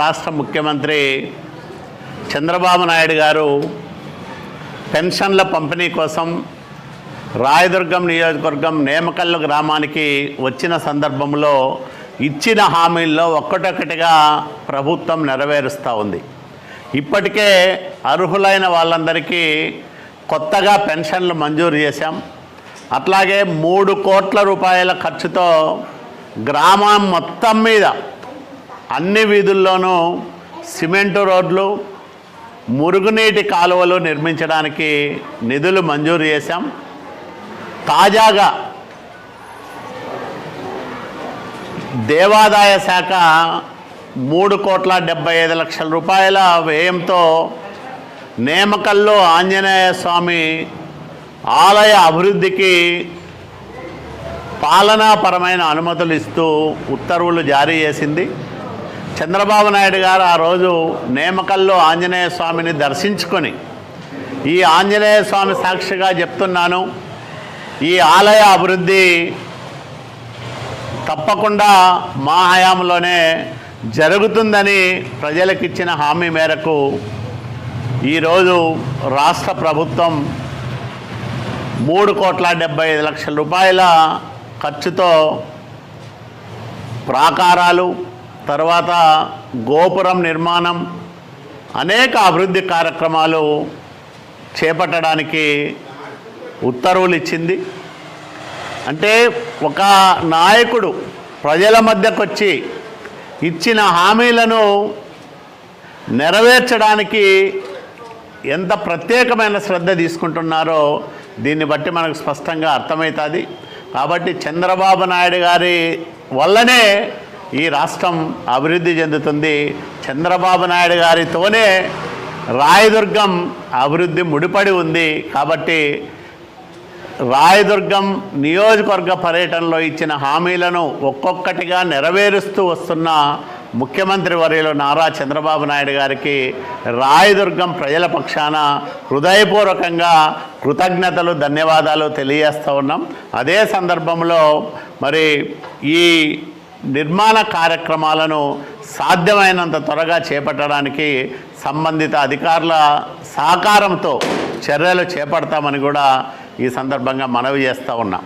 రాష్ట్ర ముఖ్యమంత్రి చంద్రబాబు నాయుడు గారు పెన్షన్ల పంపిణీ కోసం రాయదుర్గం నియోజకవర్గం నేమకల్లు గ్రామానికి వచ్చిన సందర్భంలో ఇచ్చిన హామీల్లో ఒక్కటొక్కటిగా ప్రభుత్వం నెరవేరుస్తూ ఉంది. ఇప్పటికే అర్హులైన వాళ్ళందరికీ కొత్తగా పెన్షన్లు మంజూరు చేశాం. అట్లాగే మూడు కోట్ల రూపాయల ఖర్చుతో గ్రామం మొత్తం మీద అన్ని వీధుల్లోనూ సిమెంటు రోడ్లు మురుగునీటి కాలువలు నిర్మించడానికి నిధులు మంజూరు చేశాం. తాజాగా దేవాదాయ శాఖ మూడు కోట్ల డెబ్బై ఐదు లక్షల రూపాయల వ్యయంతో నేమకల్లో ఆంజనేయ స్వామి ఆలయ అభివృద్ధికి పాలనాపరమైన అనుమతులు ఇస్తూ ఉత్తర్వులు జారీ చేసింది. చంద్రబాబు నాయుడు గారు ఆ రోజు నేమకల్లో ఆంజనేయ స్వామిని దర్శించుకొని ఈ ఆంజనేయ స్వామి సాక్షిగా చెప్తున్నాను ఈ ఆలయ అభివృద్ధి తప్పకుండా మా హయాంలోనే జరుగుతుందని ప్రజలకు ఇచ్చిన హామీ మేరకు ఈరోజు రాష్ట్ర ప్రభుత్వం మూడు కోట్ల డెబ్బై ఐదు లక్షల రూపాయల ఖర్చుతో ప్రాకారాలు తర్వాత గోపురం నిర్మాణం అనేక అభివృద్ధి కార్యక్రమాలు చేపట్టడానికి ఉత్తర్వులు ఇచ్చింది. అంటే ఒక నాయకుడు ప్రజల మధ్యకు వచ్చి ఇచ్చిన హామీలను నెరవేర్చడానికి ఎంత ప్రత్యేకమైన శ్రద్ధ తీసుకుంటున్నారో దీన్ని బట్టి మనకు స్పష్టంగా అర్థమవుతుంది. కాబట్టి చంద్రబాబు నాయుడు గారి వల్లనే ఈ రాష్ట్రం అభివృద్ధి చెందుతుంది. చంద్రబాబు నాయుడు గారితోనే రాయదుర్గం అభివృద్ధి ముడిపడి ఉంది. కాబట్టి రాయదుర్గం నియోజకవర్గ పర్యటనలో ఇచ్చిన హామీలను ఒక్కొక్కటిగా నెరవేరుస్తూ వస్తున్న ముఖ్యమంత్రి వర్యులు నారా చంద్రబాబు నాయుడు గారికి రాయదుర్గం ప్రజల పక్షాన హృదయపూర్వకంగా కృతజ్ఞతలు ధన్యవాదాలు తెలియజేస్తూ ఉన్నాం. అదే సందర్భంలో మరి ఈ నిర్మాణ కార్యక్రమాలను సాధ్యమైనంత త్వరగా చేపట్టడానికి సంబంధిత అధికారుల సహకారంతో చర్యలు చేపడతామని కూడా ఈ సందర్భంగా మనవి చేస్తూ ఉన్నాం.